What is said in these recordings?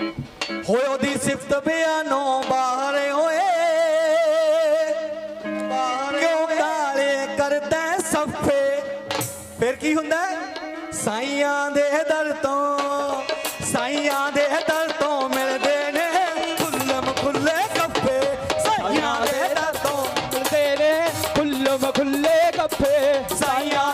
ਹੋਏ ਉਹਦੀ ਸਿਫਤ ਬਿਆਨੋਂ ਬਾਹਰ ਹੋਏ ਕਿਉਂ ਕਾਲੇ ਕਰਦਾ ਸਫੇ? ਫਿਰ ਕੀ ਹੁੰਦਾ? ਸਾਈਆਂ ਦੇ ਦਰ ਤੋਂ, ਸਾਈਆਂ ਦੇ ਦਰ ਤੋਂ ਮਿਲਦੇ ਨੇ ਖੁੱਲਮ ਖੁੱਲੇ ਕੱਪੇ। ਸਾਈਆਂ ਦੇ ਦਰ ਤੋਂ ਮਿਲਦੇ ਨੇ ਖੁੱਲਮ ਖੁੱਲੇ ਗੱਫੇ ਸਾਈਆਂ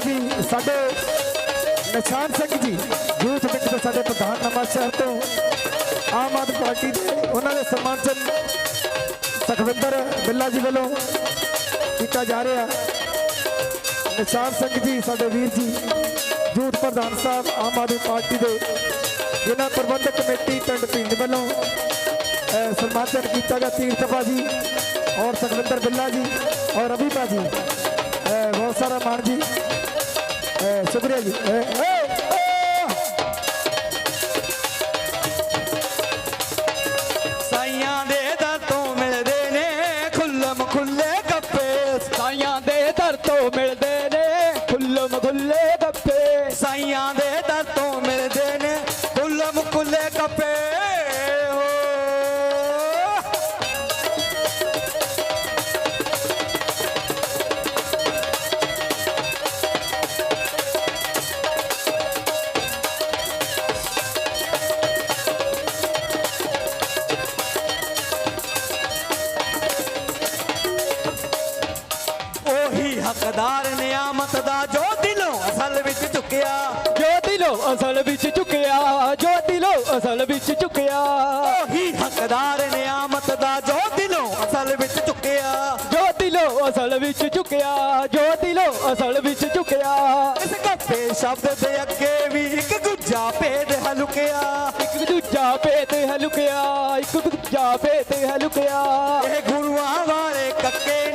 ਹਾਂਜੀ ਸਾਡੇ ਨਿਸ਼ਾਨ ਸਿੰਘ ਜੀ ਯੂਥ ਵਿੰਗ ਦੇ ਸਾਡੇ ਪ੍ਰਧਾਨ ਨਵਾਂ ਸ਼ਹਿਰ ਤੋਂ ਆਮ ਆਦਮੀ ਪਾਰਟੀ ਦੇ ਉਹਨਾਂ ਦੇ ਸਨਮਾਨ ਚ ਸੁਖਵਿੰਦਰ ਬਿੱਲਾ ਜੀ ਵੱਲੋਂ ਕੀਤਾ ਜਾ ਰਿਹਾ। ਨਿਸ਼ਾਨ ਸਿੰਘ ਜੀ ਸਾਡੇ ਵੀਰ ਜੀ ਯੂਥ ਪ੍ਰਧਾਨ ਸਾਹਿਬ ਆਮ ਆਦਮੀ ਪਾਰਟੀ ਦੇ ਜ਼ਿਲ੍ਹਾ ਪ੍ਰਬੰਧਕ ਕਮੇਟੀ ਪਿੰਡ ਭਿੰਡ ਵੱਲੋਂ ਅਹ, ਸਨਮਾਨਿਤ ਕੀਤਾ ਗਿਆ ਤੀਰਥਪਾ ਜੀ ਔਰ ਸੁਖਵਿੰਦਰ ਬਿੱਲਾ ਜੀ ਔਰ ਰਵੀ ਭਾਜੀ ਬਹੁਤ ਸਾਰਾ ਮਾਨ ਜੀ। seu grelho. É. é. ਹੱਕਦਾਰ ਨਿਆਮਤ ਦਾ ਜੋ ਦਿਲੋਂ ਅਸਲ ਵਿੱਚ ਚੁੱਕਿਆ। ਜੋ ਦਿਲੋਂ ਅਸਲ ਵਿੱਚ ਝੁਕਿਆ ਜੋ ਦਿਲੋਂ ਅਸਲ ਵਿੱਚ ਝੁਕਿਆ ਉਹੀ ਹੱਕਦਾਰ ਨਿਆਮਤ ਦਾ ਜੋ ਦਿਲੋਂ ਅਸਲ ਵਿੱਚ ਚੁੱਕਿਆ। ਜੋ ਦਿਲੋਂ ਅਸਲ ਵਿੱਚ ਝੁਕਿਆ ਜੋ ਦਿਲੋਂ ਅਸਲ ਵਿੱਚ ਝੁਕਿਆ ਇਸ ਕੱਪੇ ਸ਼ਬਦ ਦੇ ਅੱਗੇ ਵੀ ਇੱਕ ਗੁੱਜਾ ਭੇਦ ਹਲੁਕਿਆ। ਇੱਕ ਦੂਜਾ ਭੇਤ ਹਲੁਕਿਆ ਇੱਕ ਦੂਜਾ ਭੇਤ ਹਲੁਕਿਆ। ਇਹ ਗੁਰੂਆਂ ਵਾਲੇ ਕੱਕੇ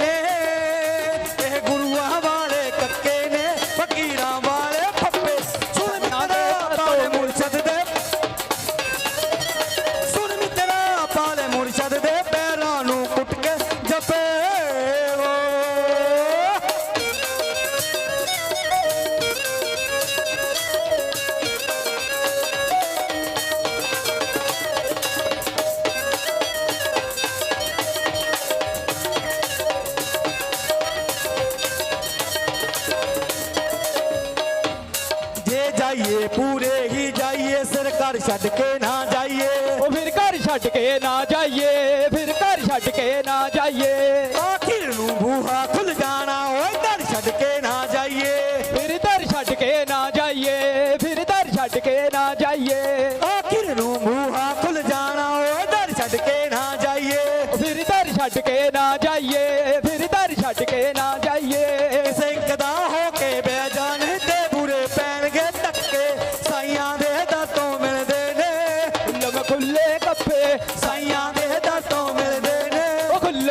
ਜੇ ਜਾਈਏ ਪੂਰੇ ਹੀ ਜਾਈਏ ਸਿਰ ਘਰ ਛੱਡ ਕੇ ਨਾ ਜਾਈਏ। ਉਹ ਫਿਰ ਘਰ ਛੱਡ ਕੇ ਨਾ ਜਾਈਏ ਫਿਰ ਘਰ ਛੱਡ ਕੇ ਨਾ ਜਾਈਏ। ਆਖਿਰ ਨੂੰ ਬੂਹਾ ਖੁੱਲ ਜਾਣਾ ਓਏ ਘਰ ਛੱਡ ਕੇ ਨਾ ਜਾਈਏ। ਫਿਰ ਦਰ ਛੱਡ ਕੇ ਨਾ ਜਾਈਏ ਫਿਰ ਦਰ ਛੱਡ ਕੇ ਨਾ ਜਾਈਏ। ਆਖਿਰ ਨੂੰ ਬੂਹਾ ਖੁੱਲ ਜਾਣਾ ਓਏ ਘਰ ਛੱਡ ਕੇ ਨਾ ਜਾਈਏ। ਫਿਰ ਦਰ ਛੱਡ ਕੇ ਨਾ ਜਾਈਏ।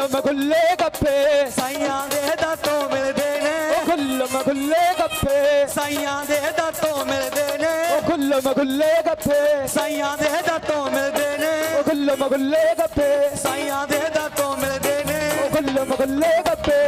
ਖੁੱਲਮ ਖੁੱਲੇ ਗੱਫੇ ਸਾਈਆਂ ਦੇ ਦਾਤੋਂ ਮਿਲਦੇ ਨੇ। ਉਹ ਖੁੱਲਮ ਖੁੱਲੇ ਗੱਫੇ ਸਾਈਆਂ ਦੇ ਦਾਤੋਂ ਮਿਲਦੇ ਨੇ। ਉਹ ਖੁੱਲਮ ਖੁੱਲੇ ਗੱਫੇ ਸਾਈਆਂ ਦੇ ਦਾਤੋਂ ਮਿਲਦੇ ਨੇ। ਉਹ ਖੁੱਲਮ ਖੁੱਲੇ ਗੱਫੇ ਸਾਈਆਂ ਦੇ ਦਾਤੋਂ ਮਿਲਦੇ ਨੇ। ਉਹ ਖੁੱਲਮ ਖੁੱਲੇ ਗੱਫੇ ਜੇ